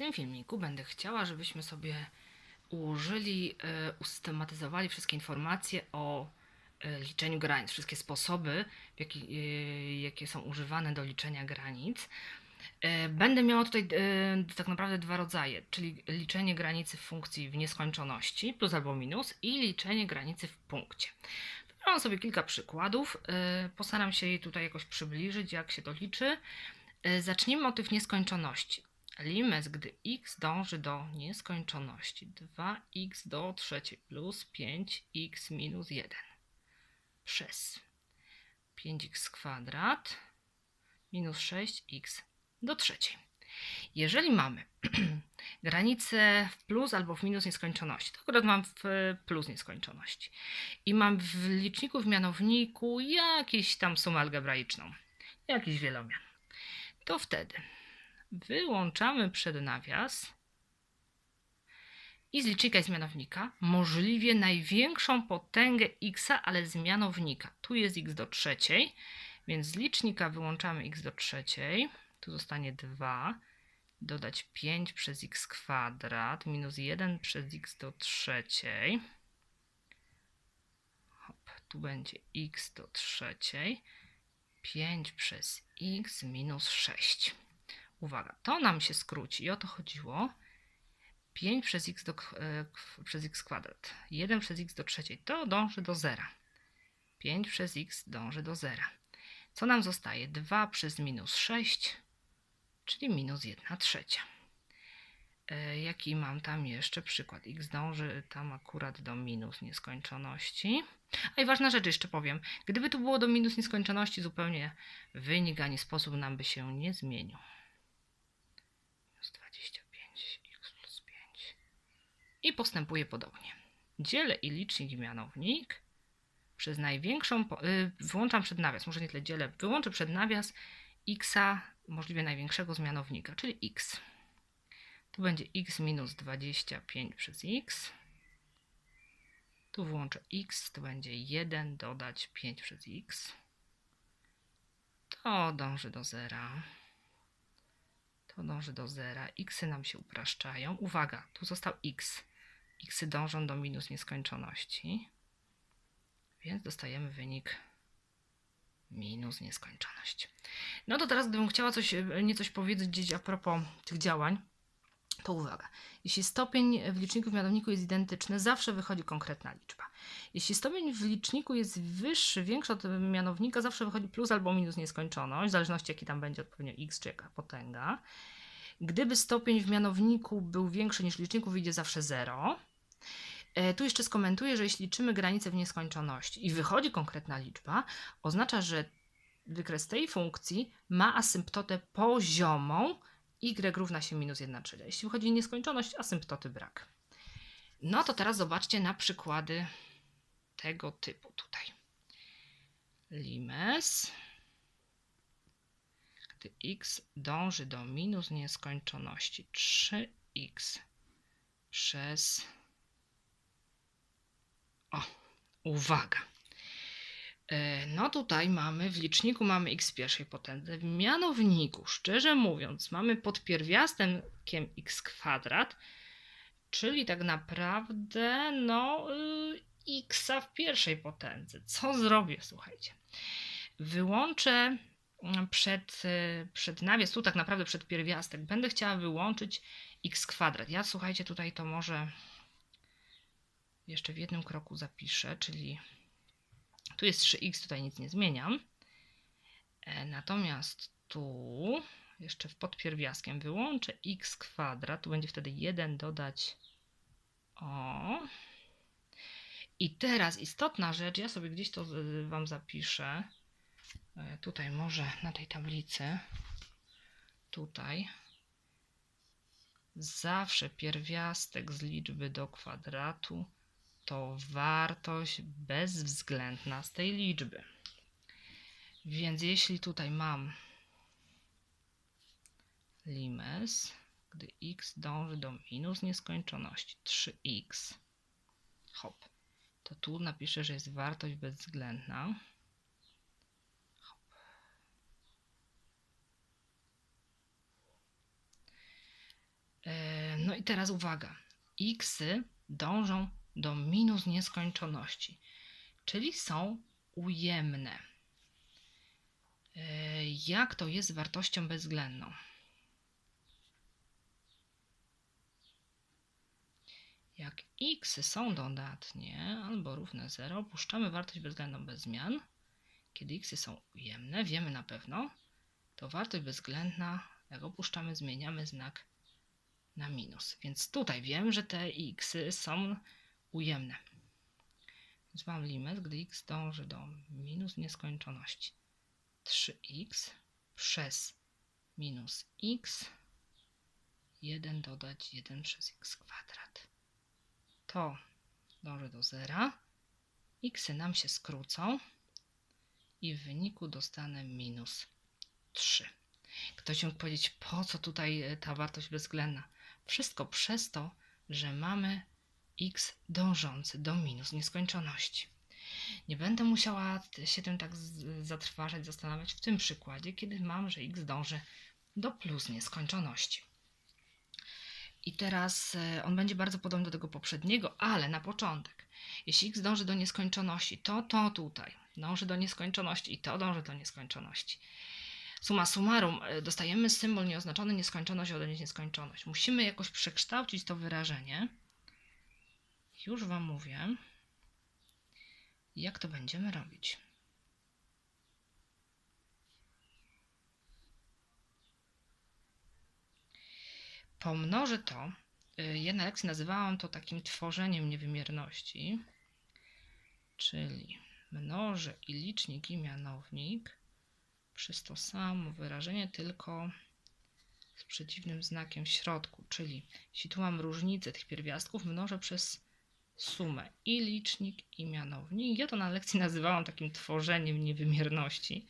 tym filmiku będę chciała, żebyśmy sobie ułożyli, e, usystematyzowali wszystkie informacje o e, liczeniu granic, wszystkie sposoby, e, jakie są używane do liczenia granic. Będę miała tutaj tak naprawdę dwa rodzaje, czyli liczenie granicy w funkcji w nieskończoności, plus albo minus, i liczenie granicy w punkcie. Wybrałam sobie kilka przykładów, postaram się je tutaj jakoś przybliżyć, jak się to liczy. Zacznijmy od tych nieskończoności. Limes, gdy x dąży do nieskończoności. 2x do trzeciej plus 5x minus 1 przez 5x kwadrat minus 6x do trzeciej. Jeżeli mamy granicę w plus albo w minus nieskończoności, to akurat mam w plus nieskończoności i mam w liczniku w mianowniku jakąś tam sumę algebraiczną, jakiś wielomian, to wtedy wyłączamy przednawias i z licznika i z mianownika możliwie największą potęgę x, ale z mianownika. Tu jest x do trzeciej, więc z licznika wyłączamy x do trzeciej. Tu zostanie 2, dodać 5 przez x kwadrat minus 1 przez x do trzeciej. Hop, tu będzie x do trzeciej. 5 przez x minus 6. Uwaga, to nam się skróci i o to chodziło. 5 przez x, do, e, przez x kwadrat. 1 przez x do trzeciej. To dąży do zera. 5 przez x dąży do zera. Co nam zostaje? 2 przez minus 6, czyli minus 1 trzecia. E, Jaki mam tam jeszcze przykład? x dąży tam akurat do minus nieskończoności. A i ważna rzecz jeszcze powiem. Gdyby tu było do minus nieskończoności, zupełnie wynik ani sposób nam by się nie zmienił. Minus 25, x plus 5. I postępuję podobnie. Dzielę i licznik i mianownik przez największą, y, wyłączam przednawias, może nie tyle dzielę, wyłączę przednawias x możliwie największego z mianownika, czyli x. Tu będzie x minus 25 przez x. Tu włączę x, to będzie 1 dodać 5 przez x. To dąży do zera. To dąży do zera. Xy nam się upraszczają. Uwaga, tu został x. Xy dążą do minus nieskończoności. Więc dostajemy wynik minus nieskończoność. No to teraz, gdybym chciała coś, niecoś powiedzieć gdzieś a propos tych działań, to uwaga. Jeśli stopień w liczniku w mianowniku jest identyczny, zawsze wychodzi konkretna liczba. Jeśli stopień w liczniku jest wyższy, większy od mianownika, zawsze wychodzi plus albo minus nieskończoność, w zależności jaki tam będzie odpowiednio x czy jaka potęga. Gdyby stopień w mianowniku był większy niż w liczniku, wyjdzie zawsze 0. E, Tu jeszcze skomentuję, że jeśli liczymy granicę w nieskończoności i wychodzi konkretna liczba, oznacza, że wykres tej funkcji ma asymptotę poziomą y równa się minus 1 trzecia. Jeśli wychodzi nieskończoność, asymptoty brak. No to teraz zobaczcie na przykłady tego typu tutaj. Limes, gdy x dąży do minus nieskończoności 3x przez o, uwaga. E, No tutaj mamy, w liczniku mamy x pierwszej potędze, w mianowniku, szczerze mówiąc, mamy pod pierwiastkiem x kwadrat, czyli tak naprawdę, no, y, x w pierwszej potędze. Co zrobię, słuchajcie? Wyłączę mm, przed, y, przed nawias, tu tak naprawdę przed pierwiastek, będę chciała wyłączyć x kwadrat. Ja, słuchajcie, tutaj to może jeszcze w jednym kroku zapiszę, czyli tu jest 3x, tutaj nic nie zmieniam. E, Natomiast tu jeszcze w podpierwiastkiem wyłączę x kwadrat, tu będzie wtedy 1 dodać o. I teraz istotna rzecz, ja sobie gdzieś to Wam zapiszę. E, Tutaj może na tej tablicy. Tutaj. Zawsze pierwiastek z liczby do kwadratu to wartość bezwzględna z tej liczby. Więc jeśli tutaj mam limes, gdy x dąży do minus nieskończoności 3x, hop, to tu napiszę, że jest wartość bezwzględna. Hop. E, i teraz uwaga. xy dążą do minus nieskończoności, czyli są ujemne. Yy, Jak to jest z wartością bezwzględną? Jak x są dodatnie albo równe 0, opuszczamy wartość bezwzględną bez zmian. Kiedy x są ujemne, wiemy na pewno, to wartość bezwzględna, jak opuszczamy, zmieniamy znak na minus. Więc tutaj wiem, że te x są ujemne. Więc mam limit, gdy x dąży do minus nieskończoności. 3x przez minus x 1 dodać 1 przez x kwadrat. To dąży do zera. x nam się skrócą i w wyniku dostanę minus 3. Ktoś mógł powiedzieć, po co tutaj ta wartość bezwzględna? Wszystko przez to, że mamy x dążący do minus nieskończoności. Nie będę musiała się tym tak zatrważać, zastanawiać w tym przykładzie, kiedy mam, że x dąży do plus nieskończoności. I teraz e, on będzie bardzo podobny do tego poprzedniego, ale na początek. Jeśli x dąży do nieskończoności, to to tutaj dąży do nieskończoności i to dąży do nieskończoności. Suma summarum, e, dostajemy symbol nieoznaczony nieskończoność odjąć nieskończoność. Musimy jakoś przekształcić to wyrażenie. Już Wam mówię, jak to będziemy robić. Pomnożę to. y, Ja na lekcji nazywałam to takim tworzeniem niewymierności, czyli mnożę i licznik i mianownik przez to samo wyrażenie, tylko z przeciwnym znakiem w środku, czyli jeśli tu mam różnicę tych pierwiastków, mnożę przez sumę i licznik i mianownik. Ja to na lekcji nazywałam takim tworzeniem niewymierności,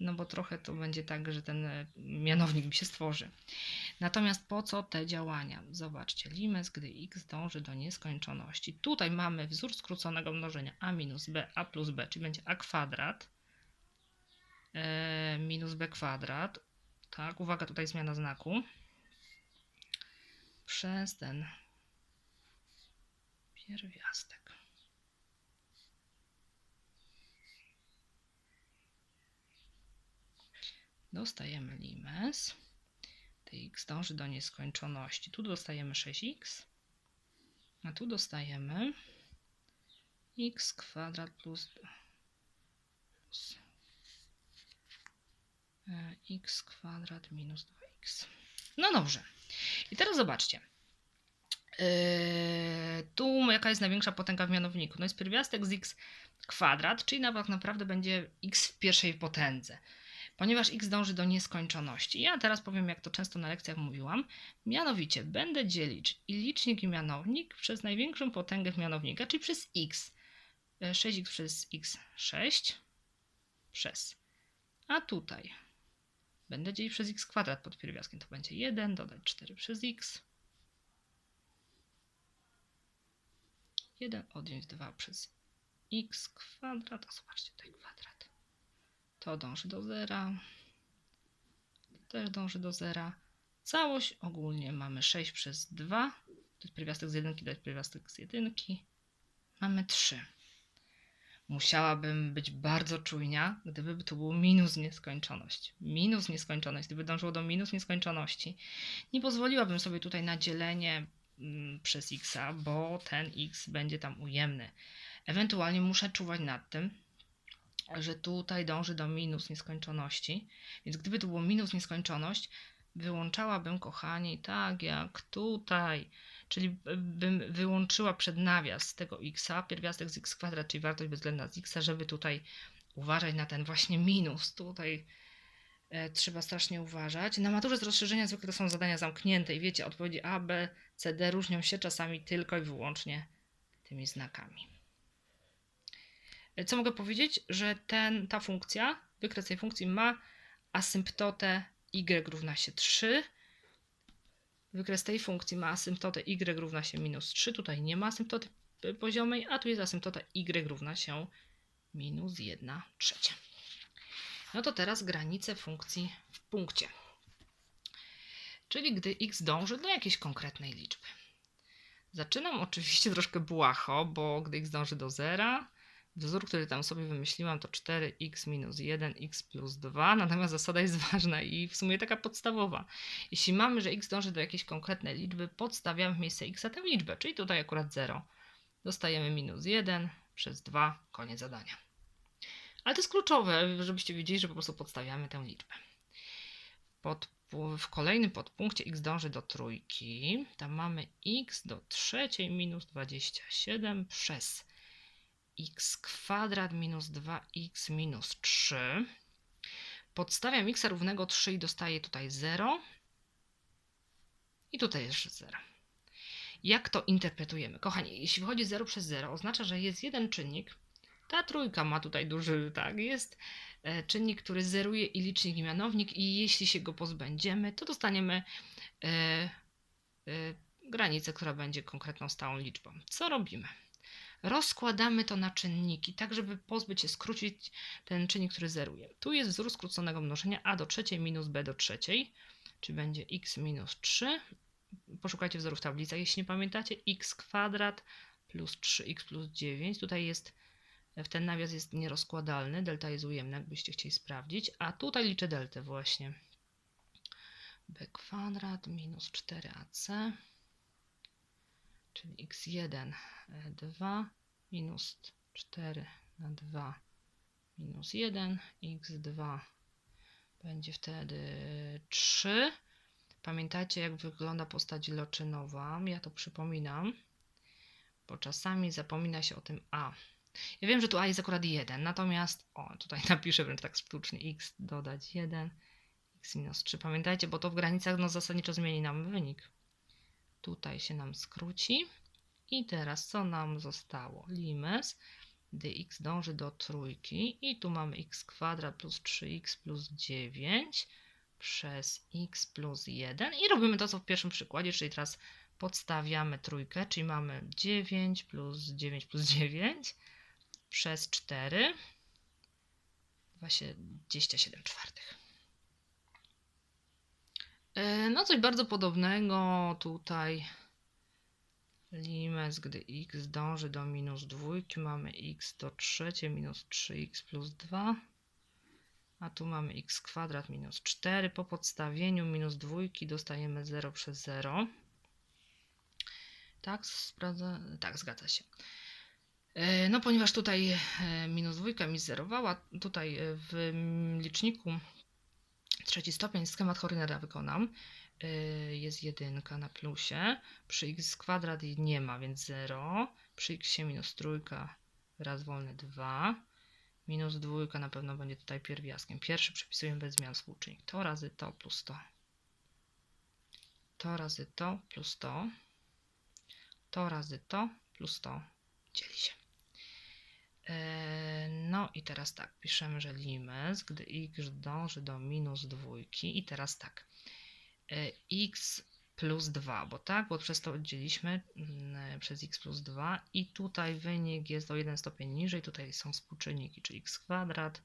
no bo trochę to będzie tak, że ten e, mianownik mi się stworzy. Natomiast po co te działania? Zobaczcie, limes, gdy x dąży do nieskończoności. Tutaj mamy wzór skróconego mnożenia a minus b, a plus b, czyli będzie a kwadrat e, minus b kwadrat. Tak, uwaga, tutaj zmiana znaku. Przez ten pierwiastek. Dostajemy limes. Tx dąży do nieskończoności. Tu dostajemy 6x, a tu dostajemy x kwadrat plus, plus e, x kwadrat minus 2x. No dobrze. I teraz zobaczcie. Yy, tu jaka jest największa potęga w mianowniku? No jest pierwiastek z x kwadrat, czyli tak naprawdę będzie x w pierwszej potędze ponieważ x dąży do nieskończoności. Ja teraz powiem, jak to często na lekcjach mówiłam. Mianowicie będę dzielić i licznik i mianownik przez największą potęgę w mianownika, czyli przez x. E, 6x przez x 6 przez. A tutaj będę dzielić przez x kwadrat pod pierwiastkiem. To będzie 1 dodać 4 przez x. 1 odjąć 2 przez x kwadrat. A zobaczcie tutaj kwadrat. To dąży do zera. To też dąży do zera. Całość ogólnie mamy 6 przez 2. To jest pierwiastek z jedynki, to jest pierwiastek z jedynki. Mamy 3. Musiałabym być bardzo czujnia, gdyby tu było minus nieskończoność. Minus nieskończoność, gdyby dążyło do minus nieskończoności. Nie pozwoliłabym sobie tutaj na dzielenie przez x, bo ten x będzie tam ujemny. Ewentualnie muszę czuwać nad tym, że tutaj dąży do minus nieskończoności. Więc gdyby tu było minus nieskończoność, wyłączałabym, kochani, tak jak tutaj. Czyli bym wyłączyła przed nawias tego x, pierwiastek z x kwadrat, czyli wartość bezwzględna z x, żeby tutaj uważać na ten właśnie minus. Tutaj trzeba strasznie uważać. Na maturze z rozszerzenia zwykle to są zadania zamknięte i wiecie, odpowiedzi A, B, C, D różnią się czasami tylko i wyłącznie tymi znakami. Co mogę powiedzieć? Że ten, ta funkcja, wykres tej funkcji ma asymptotę y równa się 3. Wykres tej funkcji ma asymptotę y równa się minus 3. Tutaj nie ma asymptoty poziomej, a tu jest asymptota y równa się minus 1 trzecia. No to teraz granice funkcji w punkcie. czyli gdy x dąży do jakiejś konkretnej liczby. Zaczynam oczywiście troszkę błaho, bo gdy x dąży do zera, wzór, który tam sobie wymyśliłam, to 4x minus 1, x plus 2, natomiast zasada jest ważna i w sumie taka podstawowa. Jeśli mamy, że x dąży do jakiejś konkretnej liczby, podstawiamy w miejsce x tę liczbę, czyli tutaj akurat 0. Dostajemy minus 1 przez 2, koniec zadania. Ale to jest kluczowe, żebyście wiedzieli, że po prostu podstawiamy tę liczbę. Pod, w kolejnym podpunkcie x dąży do trójki. Tam mamy x do trzeciej minus 27 przez x kwadrat minus 2x minus 3. Podstawiam x równego 3 i dostaję tutaj 0. I tutaj jeszcze 0. Jak to interpretujemy? Kochani, jeśli wychodzi 0 przez 0, oznacza, że jest jeden czynnik. Ta trójka ma tutaj duży, tak, jest e, czynnik, który zeruje i licznik i mianownik i jeśli się go pozbędziemy, to dostaniemy e, e, granicę, która będzie konkretną stałą liczbą. Co robimy? rozkładamy to na czynniki, tak żeby pozbyć się, skrócić ten czynnik, który zeruje. Tu jest wzór skróconego mnożenia a do trzeciej minus b do trzeciej, czyli będzie x minus 3. Poszukajcie wzorów w tablicach, jeśli nie pamiętacie. x kwadrat plus 3x plus 9. Tutaj jest, w ten nawias jest nierozkładalny, delta jest ujemna, jakbyście chcieli sprawdzić, a tutaj liczę deltę właśnie. b kwadrat minus 4ac czyli x1, 2 e, minus 4 na 2 minus 1, x2 będzie wtedy 3. Pamiętajcie, jak wygląda postać loczynowa? Ja to przypominam, bo czasami zapomina się o tym a. Ja wiem, że tu a jest akurat 1, natomiast, o, tutaj napiszę wręcz tak sztucznie, x dodać 1, x minus 3. Pamiętajcie, bo to w granicach no, zasadniczo zmieni nam wynik. Tutaj się nam skróci. I teraz co nam zostało? Limes dx dąży do trójki i tu mamy x kwadrat plus 3x plus 9 przez x plus 1 i robimy to co w pierwszym przykładzie, czyli teraz podstawiamy trójkę, czyli mamy 9 plus 9 plus 9 przez 4 27 czwartych. E, no coś bardzo podobnego tutaj limes, gdy x dąży do minus dwójki, mamy x do trzeciej minus 3x plus 2, a tu mamy x kwadrat minus 4. Po podstawieniu minus dwójki dostajemy 0 przez 0. Tak, sprawdza, tak, zgadza się. E, no, ponieważ tutaj e, minus dwójka mi zerowała, tutaj w liczniku trzeci stopień schemat Horinera wykonam. Jest jedynka na plusie. Przy x kwadrat nie ma, więc 0. Przy x minus trójka, raz wolny 2. Minus dwójka na pewno będzie tutaj pierwiastkiem. Pierwszy przepisujemy bez zmian współczynnik. To razy to plus to. To razy to plus to. To razy to plus to dzieli się. E, no i teraz tak, piszemy, że limes, gdy x dąży do minus dwójki i teraz tak, e, x plus 2, bo tak, bo przez to oddzieliliśmy mm, przez x plus 2 i tutaj wynik jest o 1 stopień niżej, tutaj są współczynniki, czyli x kwadrat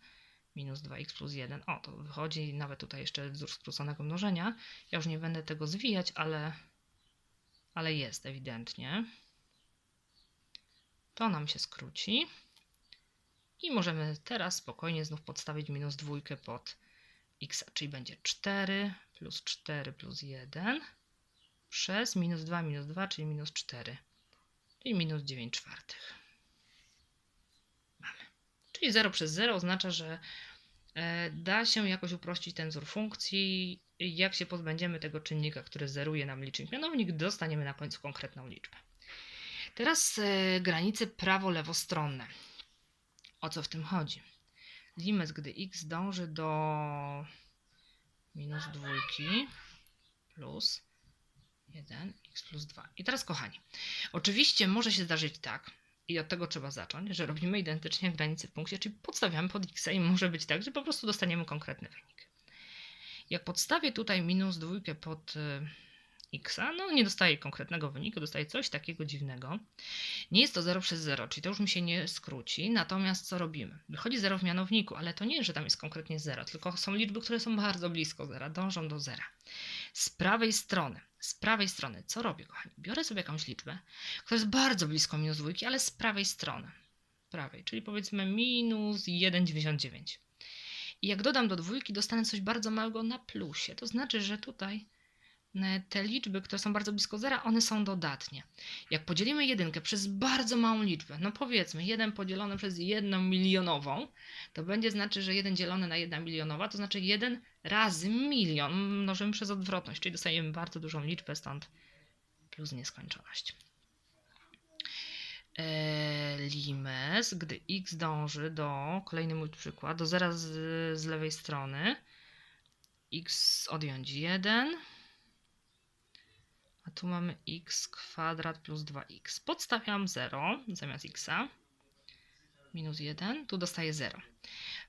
minus 2x plus 1. O, to wychodzi nawet tutaj jeszcze wzór skróconego mnożenia. Ja już nie będę tego zwijać, ale, ale jest ewidentnie. To nam się skróci. I możemy teraz spokojnie znów podstawić minus dwójkę pod x, czyli będzie 4 plus 4 plus 1 przez minus 2 minus 2, czyli minus 4, czyli minus 9 czwartych. Mamy. Czyli 0 przez 0 oznacza, że e, da się jakoś uprościć ten wzór funkcji. Jak się pozbędziemy tego czynnika, który zeruje nam licznik mianownik, dostaniemy na końcu konkretną liczbę. Teraz e, granice prawo-lewostronne. O co w tym chodzi? Limes, gdy x dąży do minus dwójki plus 1, x plus 2. I teraz kochani, oczywiście może się zdarzyć tak, i od tego trzeba zacząć, że robimy identycznie granicy w punkcie, czyli podstawiamy pod x i może być tak, że po prostu dostaniemy konkretny wynik. Jak podstawię tutaj minus dwójkę pod y, x, no nie dostaje konkretnego wyniku, dostaje coś takiego dziwnego. Nie jest to 0 przez 0, czyli to już mi się nie skróci. Natomiast co robimy? Wychodzi 0 w mianowniku, ale to nie, że tam jest konkretnie 0, tylko są liczby, które są bardzo blisko 0, dążą do 0. Z prawej strony, z prawej strony, co robię, kochani? Biorę sobie jakąś liczbę, która jest bardzo blisko minus dwójki, ale z prawej strony. Prawej, czyli powiedzmy minus 1,99. I jak dodam do dwójki, dostanę coś bardzo małego na plusie. To znaczy, że tutaj te liczby, które są bardzo blisko zera, one są dodatnie. Jak podzielimy jedynkę przez bardzo małą liczbę, no powiedzmy 1 podzielone przez jedną milionową, to będzie znaczy, że 1 dzielone na 1 milionowa, to znaczy 1 razy milion mnożymy przez odwrotność, czyli dostajemy bardzo dużą liczbę, stąd plus nieskończoność. E, limes, gdy x dąży do, kolejny mój przykład, do zera z, z lewej strony, x odjąć 1, a tu mamy x kwadrat plus 2x. Podstawiam 0 zamiast x, minus 1, tu dostaję 0.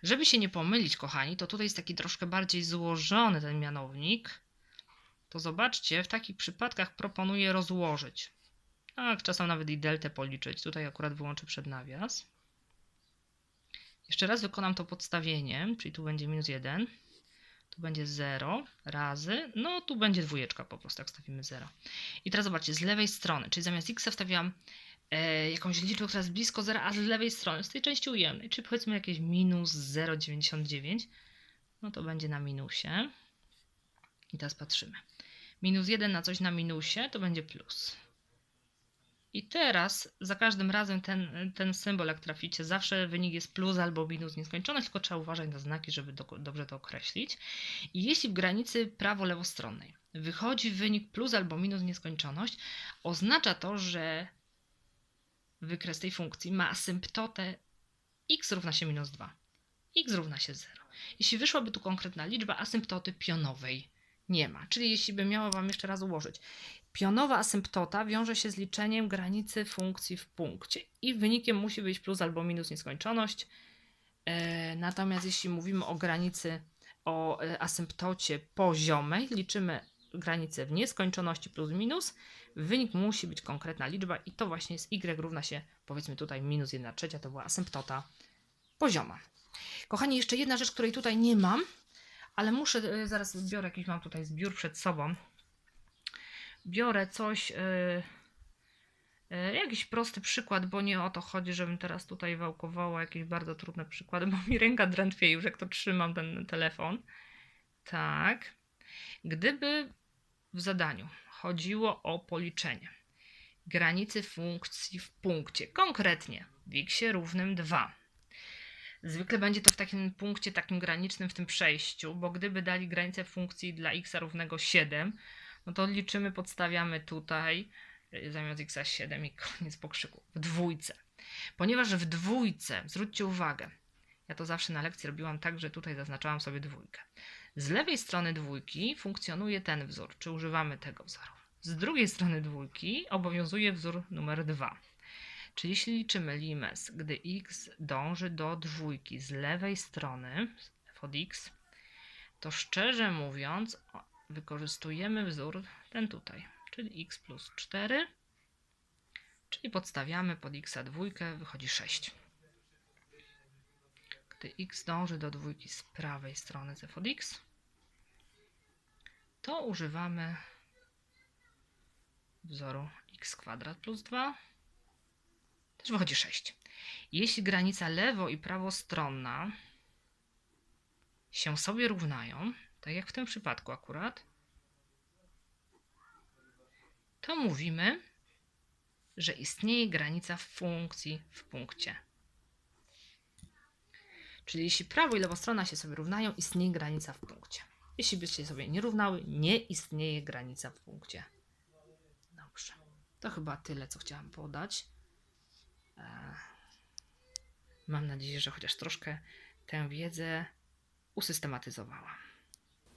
Żeby się nie pomylić, kochani, to tutaj jest taki troszkę bardziej złożony ten mianownik. To zobaczcie, w takich przypadkach proponuję rozłożyć. Tak, czasem nawet i deltę policzyć. Tutaj akurat wyłączę przed nawias. Jeszcze raz wykonam to podstawienie, czyli tu będzie minus 1, tu będzie 0 razy, no tu będzie dwójeczka po prostu, jak stawimy 0. I teraz zobaczcie, z lewej strony, czyli zamiast x wstawiam e, jakąś liczbę, która jest blisko 0, a z lewej strony, z tej części ujemnej, czyli powiedzmy jakieś minus 0,99, no to będzie na minusie. I teraz patrzymy. Minus 1 na coś na minusie to będzie plus. I teraz za każdym razem ten, ten symbol, jak traficie, zawsze wynik jest plus albo minus nieskończony, tylko trzeba uważać na znaki, żeby do, dobrze to określić. I jeśli w granicy prawo-lewostronnej wychodzi wynik plus albo minus nieskończoność, oznacza to, że wykres tej funkcji ma asymptotę x równa się minus 2. x równa się 0. Jeśli wyszłaby tu konkretna liczba, asymptoty pionowej nie ma. Czyli jeśli by miała Wam jeszcze raz ułożyć, Pionowa asymptota wiąże się z liczeniem granicy funkcji w punkcie i wynikiem musi być plus albo minus nieskończoność. E, natomiast jeśli mówimy o granicy, o e, asymptocie poziomej, liczymy granicę w nieskończoności plus minus, wynik musi być konkretna liczba i to właśnie jest y równa się, powiedzmy tutaj minus 1 trzecia, to była asymptota pozioma. Kochani, jeszcze jedna rzecz, której tutaj nie mam, ale muszę, e, zaraz zbiorę jakiś, mam tutaj zbiór przed sobą, biorę coś, yy, yy, jakiś prosty przykład, bo nie o to chodzi, żebym teraz tutaj wałkowała jakieś bardzo trudne przykłady, bo mi ręka drętwieje już jak to trzymam ten telefon. Tak. Gdyby w zadaniu chodziło o policzenie granicy funkcji w punkcie, konkretnie w x równym 2. Zwykle będzie to w takim punkcie takim granicznym w tym przejściu, bo gdyby dali granicę funkcji dla x równego 7, no to liczymy, podstawiamy tutaj y, zamiast x 7 i koniec pokrzyku. W dwójce. Ponieważ w dwójce, zwróćcie uwagę, ja to zawsze na lekcji robiłam tak, że tutaj zaznaczałam sobie dwójkę. Z lewej strony dwójki funkcjonuje ten wzór, czy używamy tego wzoru. Z drugiej strony dwójki obowiązuje wzór numer 2. Czyli jeśli liczymy limes, gdy x dąży do dwójki z lewej strony, f od x, to szczerze mówiąc, wykorzystujemy wzór ten tutaj, czyli x plus 4, czyli podstawiamy pod x dwójkę, wychodzi 6. Gdy x dąży do dwójki z prawej strony z f od x, to używamy wzoru x kwadrat plus 2, też wychodzi 6. Jeśli granica lewo i prawostronna się sobie równają, tak jak w tym przypadku akurat, to mówimy, że istnieje granica funkcji w punkcie. Czyli jeśli prawo i lewo strona się sobie równają, istnieje granica w punkcie. Jeśli by się sobie nie równały, nie istnieje granica w punkcie. Dobrze. To chyba tyle, co chciałam podać. E, mam nadzieję, że chociaż troszkę tę wiedzę usystematyzowałam.